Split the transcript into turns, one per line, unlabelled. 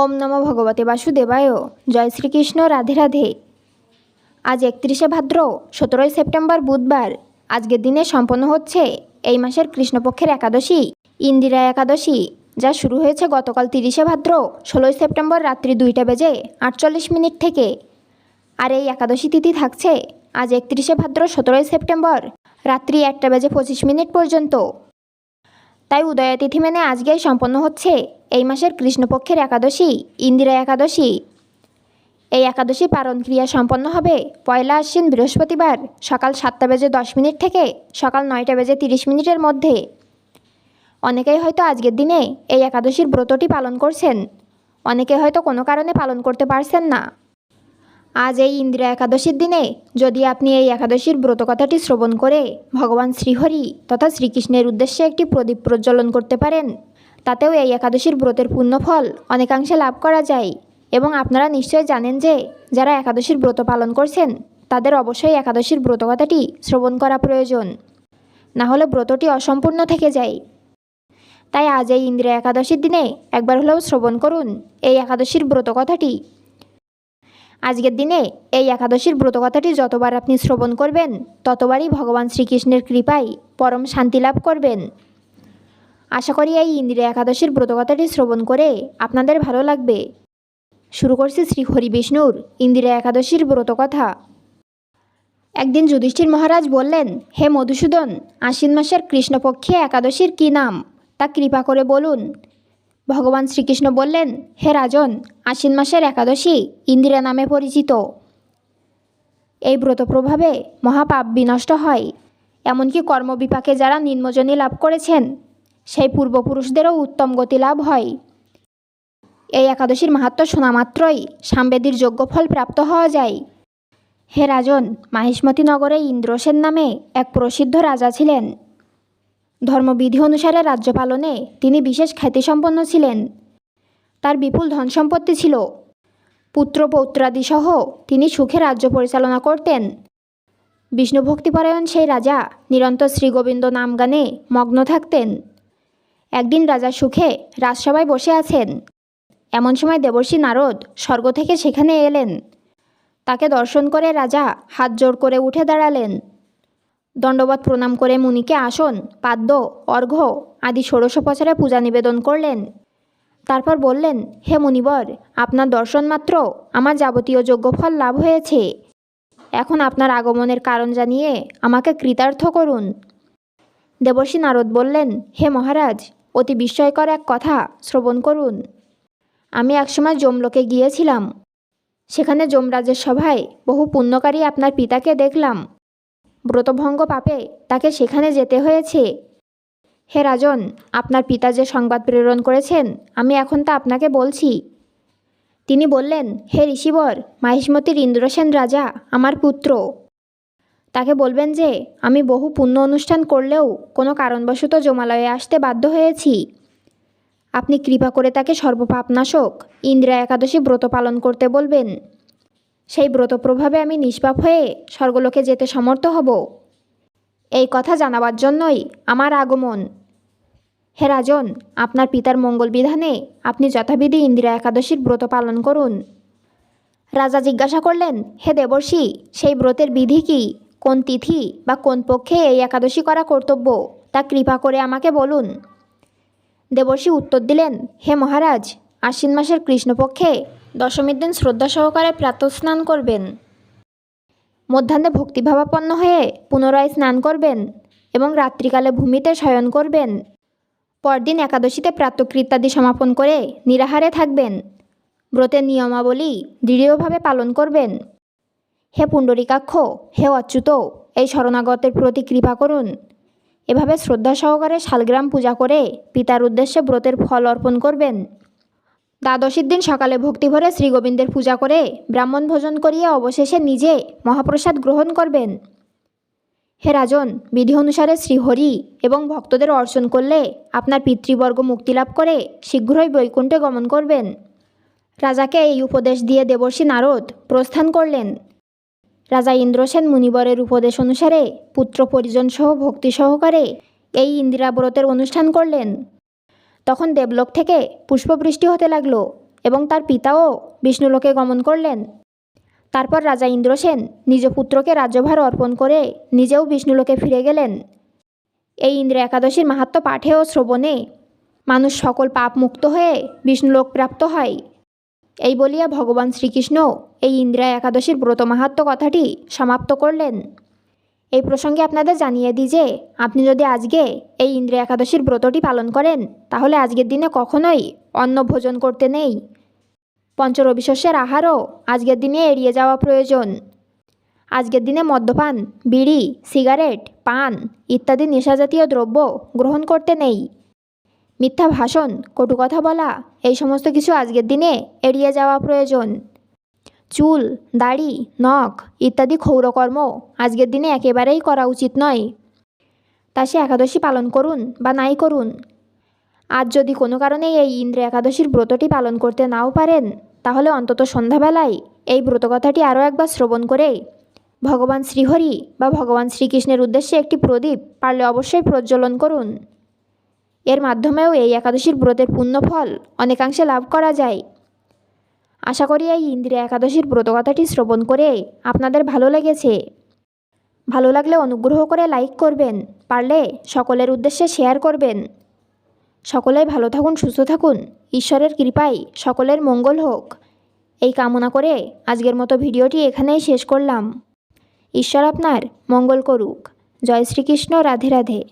ওম নম ভগবতে বাসুদেবায়। জয় শ্রীকৃষ্ণ, রাধে রাধে। আজ একত্রিশে ভাদ্র, সতেরোই সেপ্টেম্বর বুধবার। আজকের দিনে সম্পন্ন হচ্ছে এই মাসের কৃষ্ণপক্ষের একাদশী, ইন্দিরা একাদশী, যা শুরু হয়েছে গতকাল তিরিশে ভাদ্র, ষোলোই সেপ্টেম্বর রাত্রি দুইটা বেজে আটচল্লিশ মিনিট থেকে। আর এই একাদশী তিথি থাকছে আজ একত্রিশে ভাদ্র, সতেরোই সেপ্টেম্বর রাত্রি একটা বেজে পঁচিশ মিনিট পর্যন্ত। তাই উদয়া তিথি মেনে আজকেই সম্পন্ন হচ্ছে এই মাসের কৃষ্ণপক্ষের একাদশী, ইন্দিরা একাদশী। এই একাদশী পালন ক্রিয়া সম্পন্ন হবে পয়লা আশ্বিন বৃহস্পতিবার সকাল সাতটা বেজে দশ মিনিট থেকে সকাল নয়টা বেজে তিরিশ মিনিটের মধ্যে। অনেকেই হয়তো আজকের দিনে এই একাদশীর ব্রতটি পালন করছেন, অনেকে হয়তো কোনো কারণে পালন করতে পারছেন না। আজ এই ইন্দিরা একাদশীর দিনে যদি আপনি এই একাদশীর ব্রত কথাটি শ্রবণ করে ভগবান শ্রীহরি তথা শ্রীকৃষ্ণের উদ্দেশ্যে একটি প্রদীপ প্রজ্বলন করতে পারেন তাতেও এই একাদশীর ব্রতের পুণ্যফল অনেকাংশে লাভ করা যায়। এবং আপনারা নিশ্চয় জানেন যে, যারা একাদশীর ব্রত পালন করছেন, তাদের অবশ্যই একাদশীর ব্রত কথাটি শ্রবণ করা প্রয়োজন। না হলে ব্রতটি অসম্পূর্ণ থেকে যায়। তাই আজ এই ইন্দিরা একাদশীর দিনে একবার হলেও শ্রবণ করুন এই একাদশীর ব্রত কথাটি আজকের দিনে এই একাদশীর ব্রত কথাটি যতবার আপনি শ্রবণ করবেন, ততবারই ভগবান শ্রীকৃষ্ণের কৃপায় পরম শান্তি লাভ করবেন। আশা করি এই ইন্দিরা একাদশীর ব্রতকথাটি শ্রবণ করে আপনাদের ভালো লাগবে। শুরু করছি শ্রী হরি বিষ্ণুর ইন্দিরা একাদশীর ব্রতকথা। একদিন যুধিষ্ঠির মহারাজ বললেন, হে মধুসূদন, আশ্বিন মাসের কৃষ্ণপক্ষে একাদশীর কী নাম? তা কৃপা করে বলুন। ভগবান শ্রীকৃষ্ণ বললেন, হে রাজন, আশ্বিন মাসের একাদশী ইন্দিরা নামে পরিচিত। এই ব্রত প্রভাবে মহাপাপ বিনষ্ট হয়। এমনকি কর্মবিপাকে যারা নিম্নজনী লাভ করেছেন সেই পূর্বপুরুষদেরও উত্তম গতি লাভ হয়। এই একাদশীর মাহাত্ম শোনা মাত্রই সামবেদীর যোগ্য ফল প্রাপ্ত হওয়া যায়। হে রাজন, মাহিষ্মতি নগরে ইন্দ্রসেন নামে এক প্রসিদ্ধ রাজা ছিলেন। ধর্মবিধি অনুসারে রাজ্য পালনে তিনি বিশেষ খ্যাতিসম্পন্ন ছিলেন। তার বিপুল ধন সম্পত্তি ছিল। পুত্র পৌত্রাদিসহ তিনি সুখে রাজ্য পরিচালনা করতেন। বিষ্ণুভক্তিপরায়ণ সেই রাজা নিরন্তর শ্রীগোবিন্দ নাম গানে মগ্ন থাকতেন। একদিন রাজা সুখে রাজসভায় বসে আছেন। এমন সময় দেবর্ষী নারদ স্বর্গ থেকে সেখানে এলেন। তাকে দর্শন করে রাজা হাত জোড় করে উঠে দাঁড়ালেন। দণ্ডবত প্রণাম করে মুনিকে আসন, পাদ্য অর্ঘ্য আদি ষোড়শ ষোড়শোপচারে পূজা নিবেদন করলেন। তারপর বললেন, হে মুনিবর, আপনার দর্শন মাত্র, আমার যাবতীয় যোগ্যফল লাভ হয়েছে। এখন আপনার আগমনের কারণ জানিয়ে আমাকে কৃতার্থ করুন। দেবর্ষী নারদ বললেন, হে মহারাজ অতি বিস্ময়কর এক কথা শ্রবণ করুন। আমি একসময় যমলোকে গিয়েছিলাম। সেখানে যমরাজের সভায় বহু পুণ্যকারী আপনার পিতাকে দেখলাম। ব্রতভঙ্গ পাপে তাকে সেখানে যেতে হয়েছে। হে রাজন, আপনার পিতা যে সংবাদ প্রেরণ করেছেন, আমি এখন তা আপনাকে বলছি। তিনি বললেন, হে ঋষিবর, মাহিষ্মতির ইন্দ্রসেন রাজা, আমার পুত্র। তাকে বলবেন যে, আমি বহু পুণ্য অনুষ্ঠান করলেও কোনো কারণবশত জমালয়ে আসতে বাধ্য হয়েছি। আপনি কৃপা করে তাকে সর্বপাপনাশক, ইন্দিরা একাদশী ব্রত পালন করতে বলবেন। সেই ব্রত প্রভাবে আমি নিষ্পাপ হয়ে স্বর্গলোকে যেতে সমর্থ হব। এই কথা জানাবার জন্যই আমার আগমন। হে রাজন, আপনার পিতার মঙ্গল বিধানে আপনি যথাবিধি ইন্দিরা একাদশীর ব্রত পালন করুন। রাজা জিজ্ঞাসা করলেন, হে দেবর্ষী, সেই ব্রতের বিধি কি? কোন তিথি বা কোন পক্ষে এই একাদশী করা কর্তব্য, তা কৃপা করে আমাকে বলুন। দেবর্ষি উত্তর দিলেন, হে মহারাজ, আশ্বিন মাসের কৃষ্ণপক্ষে দশমীর দিন শ্রদ্ধা সহকারে প্রাতঃস্নান করবেন। মধ্যাহ্নে ভক্তিভাবাপন্ন হয়ে পুনরায় স্নান করবেন এবং রাত্রিকালে ভূমিতে শয়ন করবেন। পরদিন একাদশীতে প্রাতকৃত্যাদি সমাপন করে নিরাহারে থাকবেন। ব্রতের নিয়মাবলী দৃঢ়ভাবে পালন করবেন। হে পুণ্ডরিকাক্ষ, হে অচ্যুত, এই শরণাগতের প্রতি কৃপা করুন। এভাবে শ্রদ্ধা সহকারে শালগ্রাম পূজা করে পিতার উদ্দেশ্যে ব্রতের ফল অর্পণ করবেন। দ্বাদশীর দিন সকালে ভক্তি ভক্তিভরে শ্রীগোবিন্দের পূজা করে ব্রাহ্মণ ভোজন করিয়া অবশেষে নিজে মহাপ্রসাদ গ্রহণ করবেন। হে রাজন, বিধি অনুসারে শ্রীহরি এবং ভক্তদের অর্চন করলে আপনার পিতৃবর্গ মুক্তিলাভ করে শীঘ্রই বৈকুণ্ঠে গমন করবেন। রাজাকে এই উপদেশ দিয়ে দেবর্ষী নারদ প্রস্থান করলেন। রাজা ইন্দ্রসেন মুনিবরের উপদেশ অনুসারে পুত্র পরিজন সহ ভক্তি সহকারে এই ইন্দিরা ব্রতের অনুষ্ঠান করলেন। তখন দেবলোক থেকে পুষ্পবৃষ্টি হতে লাগল এবং তার পিতাও বিষ্ণুলোকে গমন করলেন। তারপর রাজা ইন্দ্রসেন নিজ পুত্রকে রাজ্যভার অর্পণ করে নিজেও বিষ্ণুলোকে ফিরে গেলেন। এই ইন্দ্র একাদশীর মাহাত্ম পাঠে ও শ্রবণে মানুষ সকল পাপ মুক্ত হয়ে বিষ্ণুলোক প্রাপ্ত হয়। এই বলিয়া ভগবান শ্রীকৃষ্ণ এই ইন্দ্রা একাদশীর ব্রত মাহাত্ম কথাটি সমাপ্ত করলেন। এই প্রসঙ্গে আপনাদের জানিয়ে দিই যে, আপনি যদি আজকে এই ইন্দ্র একাদশীর ব্রতটি পালন করেন, তাহলে আজকের দিনে কখনোই অন্ন ভোজন করতে নেই। পঞ্চরবিশস্যের আহারও আজকের দিনে এড়িয়ে যাওয়া প্রয়োজন। আজকের দিনে মদ্যপান, বিড়ি, সিগারেট, পান ইত্যাদি নেশাজাতীয় দ্রব্য গ্রহণ করতে নেই। মিথ্যা ভাষণ, কটু কথা বলা, এই সমস্ত কিছু আজকের দিনে এড়িয়ে যাওয়া প্রয়োজন। চুল, দাড়ি, নখ ইত্যাদি ক্ষৌরকর্ম আজকের দিনে একেবারেই করা উচিত নয়। তা সে একাদশী পালন করুন বা নাই করুন। আজ যদি কোনো কারণে এই ইন্দ্র একাদশীর ব্রতটি পালন করতে নাও পারেন, তাহলে অন্তত সন্ধ্যাবেলায় এই ব্রতকথাটি আরও একবার শ্রবণ করে। ভগবান শ্রীহরি বা ভগবান শ্রীকৃষ্ণের উদ্দেশ্যে একটি প্রদীপ পারলে অবশ্যই প্রজ্বলন করুন। এর মাধ্যমেও এই একাদশীর ব্রতের পুণ্যফল অনেকাংশে লাভ করা যায়। আশা করি এই ইন্দ্রিয়া একাদশীর ব্রতকথাটি শ্রবণ করে আপনাদের ভালো লেগেছে। ভালো লাগলে অনুগ্রহ করে লাইক করবেন, পারলে সকলের উদ্দেশ্যে শেয়ার করবেন। সকলেই ভালো থাকুন, সুস্থ থাকুন, ঈশ্বরের কৃপায় সকলের মঙ্গল হোক। এই কামনা করে আজকের মতো ভিডিওটি এখানেই শেষ করলাম। ঈশ্বর আপনার মঙ্গল করুক। জয় শ্রীকৃষ্ণ, রাধে রাধে।